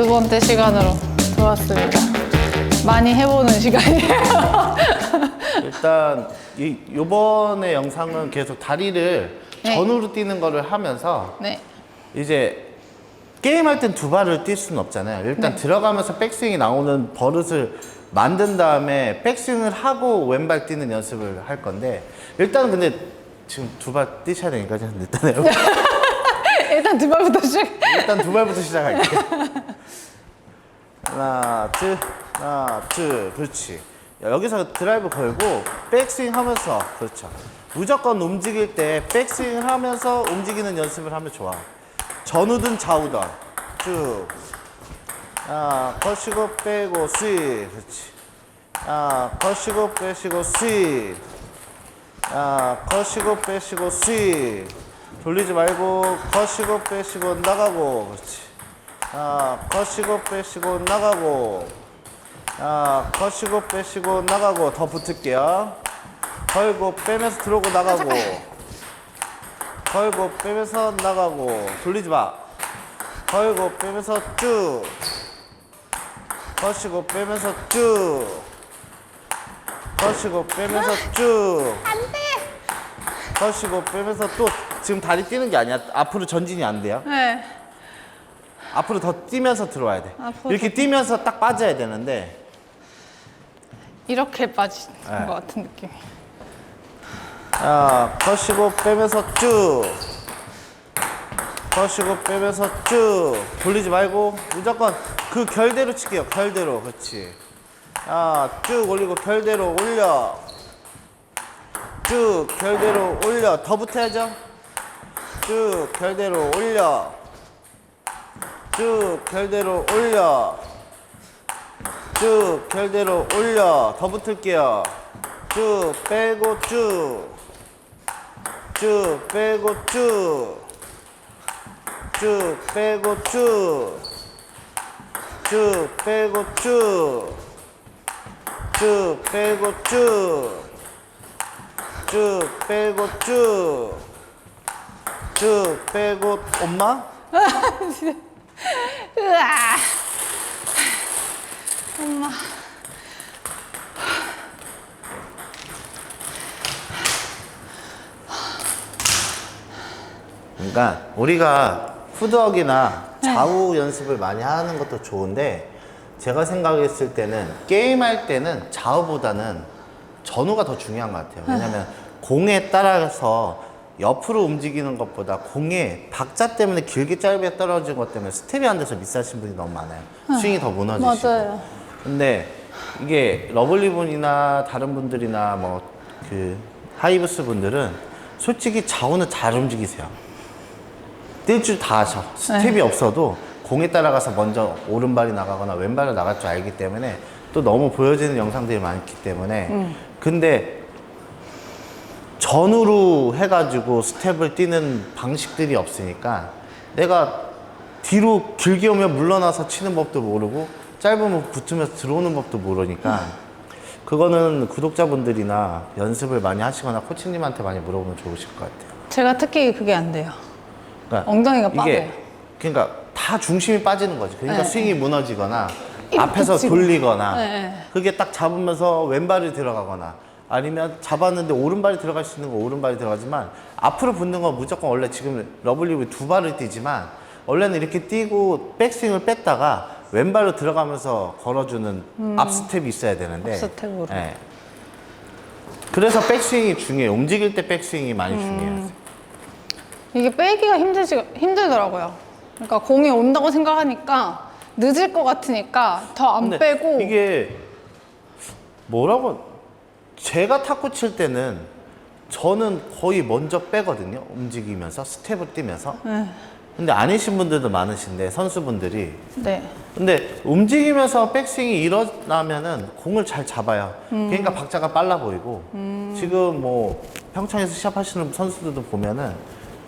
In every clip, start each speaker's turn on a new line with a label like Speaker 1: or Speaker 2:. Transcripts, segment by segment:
Speaker 1: 두 번째 시간으로 들어왔습니다. 많이 해보는 시간이에요.
Speaker 2: 일단 이 요번에 영상은 계속 다리를
Speaker 1: 네.
Speaker 2: 전후로 뛰는 거를 하면서
Speaker 1: 네.
Speaker 2: 이제 게임할 땐 두 발을 뛸 수는 없잖아요. 일단
Speaker 1: 네.
Speaker 2: 들어가면서 백스윙이 나오는 버릇을 만든 다음에 백스윙을 하고 왼발 뛰는 연습을 할 건데 일단은 근데 지금 두 발 뛰셔야 되니까 좀 일단은
Speaker 1: 일단 두 발부터 시작.
Speaker 2: 일단 두 발부터 시작할게요. 하나, 둘, 하나, 둘, 그렇지. 여기서 드라이브 걸고 백스윙 하면서 그렇죠. 무조건 움직일 때 백스윙을 하면서 움직이는 연습을 하면 좋아. 전우든 좌우든 쭉. 아, 거시고 빼고 스윙. 그렇지. 아, 거시고 빼시고 스윙. 아, 거시고 빼시고 스윙. 돌리지 말고 거시고 빼시고 나가고. 그렇지. 아, 거시고 빼시고 나가고. 아, 거시고 빼시고 나가고 더 붙을게요. 걸고 빼면서 들어오고 나가고. 걸고 빼면서 나가고. 돌리지 마. 걸고 빼면서 쭉. 거시고 빼면서 쭉. 거시고 빼면서 쭉. 거시고 빼면서 또 지금 다리 뛰는 게 아니야. 앞으로 전진이 안 돼요.
Speaker 1: 네.
Speaker 2: 앞으로 더 뛰면서 들어와야 돼.
Speaker 1: 앞으로
Speaker 2: 이렇게 뛰면서 딱 빠져야 되는데
Speaker 1: 이렇게 빠진
Speaker 2: 네.
Speaker 1: 것 같은 느낌이.
Speaker 2: 아, 거시고 빼면서 쭉. 거시고 빼면서 쭉. 돌리지 말고 무조건 그 결대로 칠게요. 결대로. 그렇지. 아, 쭉 올리고 결대로 올려. 쭉 결대로 올려. 더 붙어야죠. 쭉 결대로 올려. 쭉 결대로 올려. 쭉 결대로 올려. 더 붙을게요. 쭉 빼고 쭉. 쭉 빼고 쭉. 쭉 빼고 쭉. 쭉 빼고 쭉. 쭉 빼고 쭉. 쭉 빼고 쭉. 쭉 빼고 엄마?
Speaker 1: 으아! 엄마.
Speaker 2: 그러니까 우리가 푸드웍이나 좌우 연습을 많이 하는 것도 좋은데 제가 생각했을 때는 게임할 때는 좌우보다는 전후가 더 중요한 것 같아요. 왜냐면 공에 따라서 옆으로 움직이는 것보다 공의 박자 때문에 길게 짧게 떨어진 것 때문에 스텝이 안 돼서 미스하신 분이 너무 많아요. 스윙이 더 무너지시고.
Speaker 1: 맞아요.
Speaker 2: 근데 이게 러블리 분이나 다른 분들이나 뭐 그 하이브스 분들은 솔직히 좌우는 잘 움직이세요. 뛸 줄 다 아셔. 스텝이
Speaker 1: 네.
Speaker 2: 없어도 공에 따라가서 먼저 오른발이 나가거나 왼발을 나갈 줄 알기 때문에 또 너무 보여지는 영상들이 많기 때문에
Speaker 1: 음.
Speaker 2: 근데 전후로 해가지고 스텝을 뛰는 방식들이 없으니까 내가 뒤로 길게 오면 물러나서 치는 법도 모르고 짧으면 붙으면서 들어오는 법도 모르니까 그거는 구독자분들이나 연습을 많이 하시거나 코치님한테 많이 물어보면 좋으실 것 같아요.
Speaker 1: 제가 특히 그게 안 돼요.
Speaker 2: 그러니까
Speaker 1: 엉덩이가 빠져요.
Speaker 2: 이게 그러니까 다 중심이 빠지는 거지. 그러니까
Speaker 1: 네.
Speaker 2: 스윙이 무너지거나 앞에서
Speaker 1: 치고.
Speaker 2: 돌리거나
Speaker 1: 네, 네.
Speaker 2: 그게 딱 잡으면서 왼발이 들어가거나 아니면 잡았는데 오른발이 들어갈 수 있는 거 오른발이 들어가지만 앞으로 붙는 건 무조건 원래 지금 러블리브 두 발을 뛰지만 원래는 이렇게 뛰고 백스윙을 뺐다가 왼발로 들어가면서 걸어주는 앞 스텝이 있어야 되는데
Speaker 1: 음. 앞 스텝으로.
Speaker 2: 예. 그래서 백스윙이 중요해요. 움직일 때 백스윙이 많이
Speaker 1: 음.
Speaker 2: 중요해요.
Speaker 1: 이게 빼기가 힘들지, 힘들더라고요. 그러니까 공이 온다고 생각하니까 늦을 것 같으니까 더 안
Speaker 2: 근데
Speaker 1: 빼고.
Speaker 2: 이게 뭐라고 제가 탁구 칠 때는 저는 거의 먼저 빼거든요 움직이면서 스텝을 뛰면서.
Speaker 1: 네.
Speaker 2: 근데 아니신 분들도 많으신데 선수분들이.
Speaker 1: 네.
Speaker 2: 근데 움직이면서 백스윙이 일어나면은 공을 잘 잡아요. 그러니까 박자가 빨라 보이고. 지금 뭐 평창에서 시합하시는 선수들도 보면은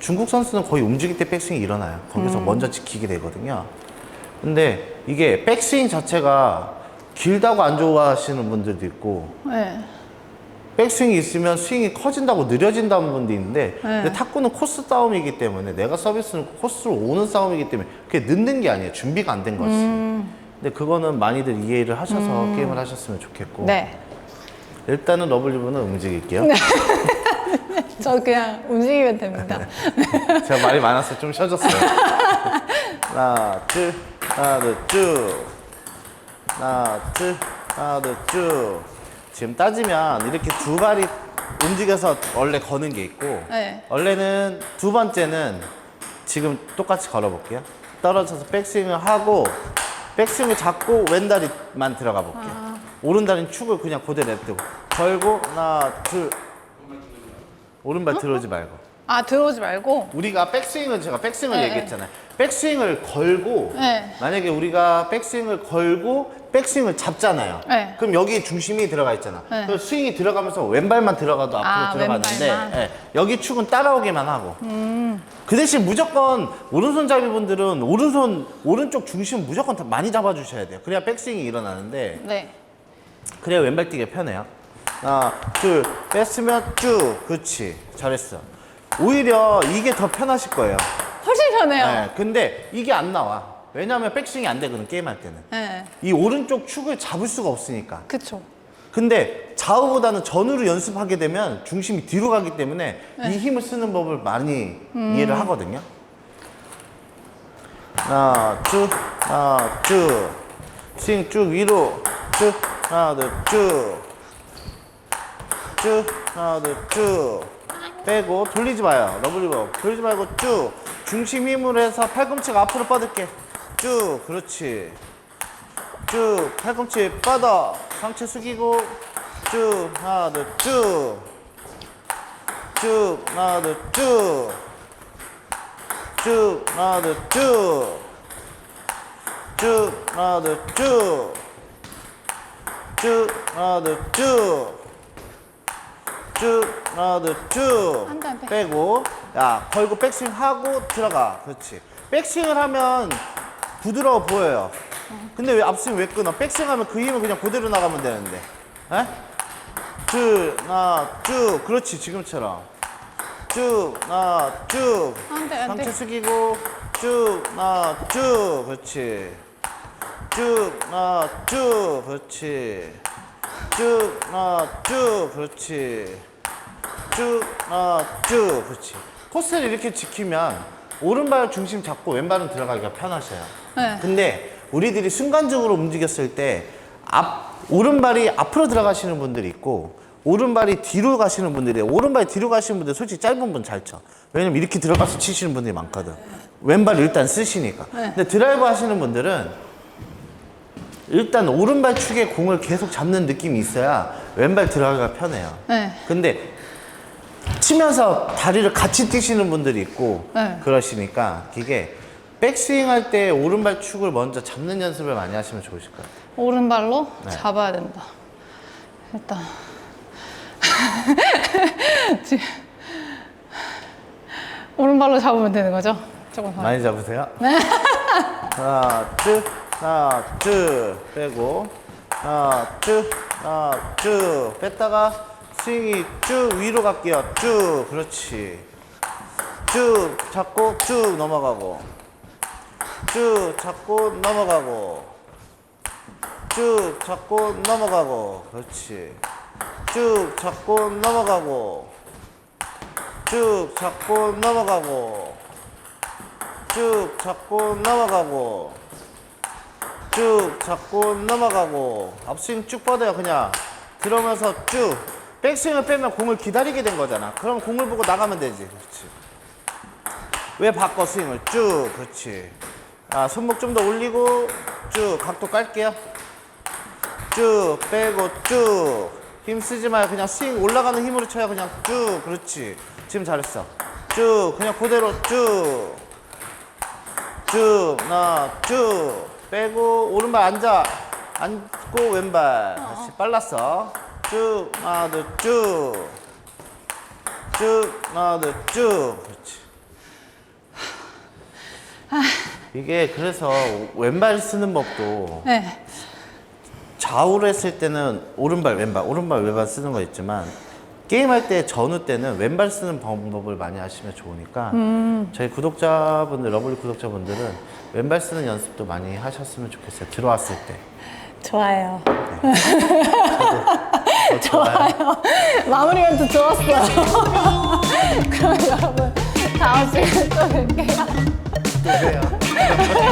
Speaker 2: 중국 선수는 거의 움직일 때 백스윙이 일어나요. 거기서 먼저 지키게 되거든요 근데 이게 백스윙 자체가 길다고 안 좋아하시는 분들도 있고
Speaker 1: 네.
Speaker 2: 백스윙이 있으면 스윙이 커진다고 느려진다는 분도 있는데
Speaker 1: 네.
Speaker 2: 근데 탁구는 코스 싸움이기 때문에 내가 서비스는 코스로 오는 싸움이기 때문에 그게 늦는 게 아니에요. 준비가 안 된 거지.
Speaker 1: 음.
Speaker 2: 근데 그거는 많이들 이해를 하셔서 게임을 하셨으면 좋겠고
Speaker 1: 네.
Speaker 2: 일단은 러블리브는 움직일게요.
Speaker 1: 저 그냥 움직이면 됩니다.
Speaker 2: 제가 말이 많아서 좀 쉬어졌어요. 하나, 둘, 하나, 둘, 쭉. 하나, 둘, 하나, 둘, 쭉. 지금 따지면 이렇게 두 발이 움직여서 원래 거는 게 있고,
Speaker 1: 네.
Speaker 2: 원래는 두 번째는 지금 똑같이 걸어볼게요. 떨어져서 백스윙을 하고, 백스윙을 잡고 왼다리만 들어가 볼게요. 오른다리는 축을 그냥 그대로 냅두고, 걸고, 하나, 둘. 오른발 들어오지 말고.
Speaker 1: 아 들어오지 말고.
Speaker 2: 우리가 백스윙은 제가 백스윙을
Speaker 1: 네,
Speaker 2: 얘기했잖아요. 백스윙을 걸고
Speaker 1: 네.
Speaker 2: 만약에 우리가 백스윙을 걸고 백스윙을 잡잖아요.
Speaker 1: 네.
Speaker 2: 그럼 여기 중심이 들어가 있잖아.
Speaker 1: 네.
Speaker 2: 그럼 스윙이 들어가면서 왼발만 들어가도 앞으로
Speaker 1: 아,
Speaker 2: 들어가는데
Speaker 1: 왼발만.
Speaker 2: 예, 여기 축은 따라오기만 하고.
Speaker 1: 음.
Speaker 2: 그 대신 무조건 오른손잡이 분들은 오른손 오른쪽 중심 무조건 다 많이 잡아주셔야 돼요. 그래야 백스윙이 일어나는데
Speaker 1: 네.
Speaker 2: 그래야 왼발 뛰기 편해요. 하나, 둘, 뺐으면 쭉. 그렇지. 잘했어. 오히려 이게 더 편하실 거예요.
Speaker 1: 훨씬 편해요.
Speaker 2: 네, 근데 이게 안 나와. 왜냐하면 백스윙이 안 되거든, 게임할 때는.
Speaker 1: 네.
Speaker 2: 이 오른쪽 축을 잡을 수가 없으니까.
Speaker 1: 그쵸.
Speaker 2: 근데 좌우보다는 전으로 연습하게 되면 중심이 뒤로 가기 때문에 이 힘을 쓰는 법을 많이 이해를 하거든요. 하나, 쭉, 하나, 쭉. 스윙 쭉 위로. 쭉, 하나, 둘, 쭉. 쭉, 하나, 둘, 쭉. 빼고 돌리지 마요. 러블리버. 돌리지 말고 쭉. 중심 힘으로 해서 팔꿈치가 앞으로 뻗을게. 쭉, 그렇지. 쭉. 팔꿈치 뻗어. 상체 숙이고. 쭉. 하나 둘쭉쭉. 하나 둘쭉쭉. 하나 둘쭉쭉. 하나 둘쭉쭉. 하나 둘쭉 쭉 하나 둘쭉.
Speaker 1: 안 돼.
Speaker 2: 빼고. 야 걸고 백스윙 하고 들어가. 그렇지. 백스윙을 하면 부드러워 보여요. 근데 왜 앞스윙 왜 끊어? 백스윙 하면 그 힘은 그냥 그대로 나가면 되는데. 에? 쭉 하나 쭉. 그렇지 지금처럼. 쭉 하나 쭉.
Speaker 1: 안 돼, 안
Speaker 2: 상체
Speaker 1: 돼.
Speaker 2: 숙이고 쭉 하나 쭉. 그렇지. 쭉 하나 쭉. 그렇지. 쭉 하나 쭉. 그렇지 쭉 하나 쭉 그렇지 코스를 이렇게 지키면 오른발 중심 잡고 왼발은 들어가기가 편하셔요
Speaker 1: 네.
Speaker 2: 근데 우리들이 순간적으로 움직였을 때 앞, 오른발이 앞으로 들어가시는 분들이 있고 오른발이 뒤로 가시는 분들이 오른발이 뒤로 가시는 분들 솔직히 짧은 분 잘 쳐. 왜냐면 이렇게 들어가서 치시는 분들이 많거든. 왼발 일단 쓰시니까. 근데 드라이브 하시는 분들은 일단 오른발 축에 공을 계속 잡는 느낌이 있어야 왼발 들어가기가 편해요.
Speaker 1: 네.
Speaker 2: 근데 치면서 다리를 같이 뛰시는 분들이 있고
Speaker 1: 네.
Speaker 2: 그러시니까 이게 백스윙 할 때 오른발 축을 먼저 잡는 연습을 많이 하시면 좋으실 것 같아요.
Speaker 1: 오른발로
Speaker 2: 네.
Speaker 1: 잡아야 된다. 일단. 지금 오른발로 잡으면 되는 거죠? 조금 더.
Speaker 2: 많이 잡으세요. 하나, 쭉, 하나, 쭉 빼고 하나, 쭉, 하나, 쭉 뺐다가 스윙이 쭉 위로 갈게요. 쭉, 그렇지. 쭉 잡고 쭉 넘어가고. 쭉 잡고 넘어가고. 쭉 잡고 넘어가고. 그렇지. 쭉 잡고 넘어가고. 쭉 잡고 넘어가고. 쭉 잡고 넘어가고. 쭉 잡고 넘어가고. 앞스윙 쭉 뻗어요 그냥. 들어오면서 쭉 백스윙을 빼면 공을 기다리게 된 거잖아. 그럼 공을 보고 나가면 되지. 그렇지. 왜 바꿔 스윙을? 쭉. 그렇지. 아 손목 좀 더 올리고 쭉. 각도 깔게요. 쭉. 빼고 쭉. 힘 쓰지 마요 그냥 스윙 올라가는 힘으로 쳐야 그냥 쭉. 그렇지. 지금 잘했어. 쭉. 그냥 그대로 쭉. 쭉, 하나, 쭉. 빼고, 오른발 앉아. 앉고, 왼발. 다시 빨랐어. 쭉, 둘, 쭉. 쭉, 둘, 쭉. 그렇지. 이게 그래서 왼발 쓰는 법도
Speaker 1: 네.
Speaker 2: 좌우로 했을 때는 오른발 왼발 오른발 왼발 쓰는 거 있지만 게임할 때 전후 때는 왼발 쓰는 방법을 많이 하시면 좋으니까 저희 구독자분들 러블리 구독자분들은 왼발 쓰는 연습도 많이 하셨으면 좋겠어요 들어왔을 때
Speaker 1: 좋아요.
Speaker 2: 어, 좋아요.
Speaker 1: 마무리 멘트 좋았어요. 그럼 여러분 다음 시간에 또 뵐게요.
Speaker 2: 또 봬요.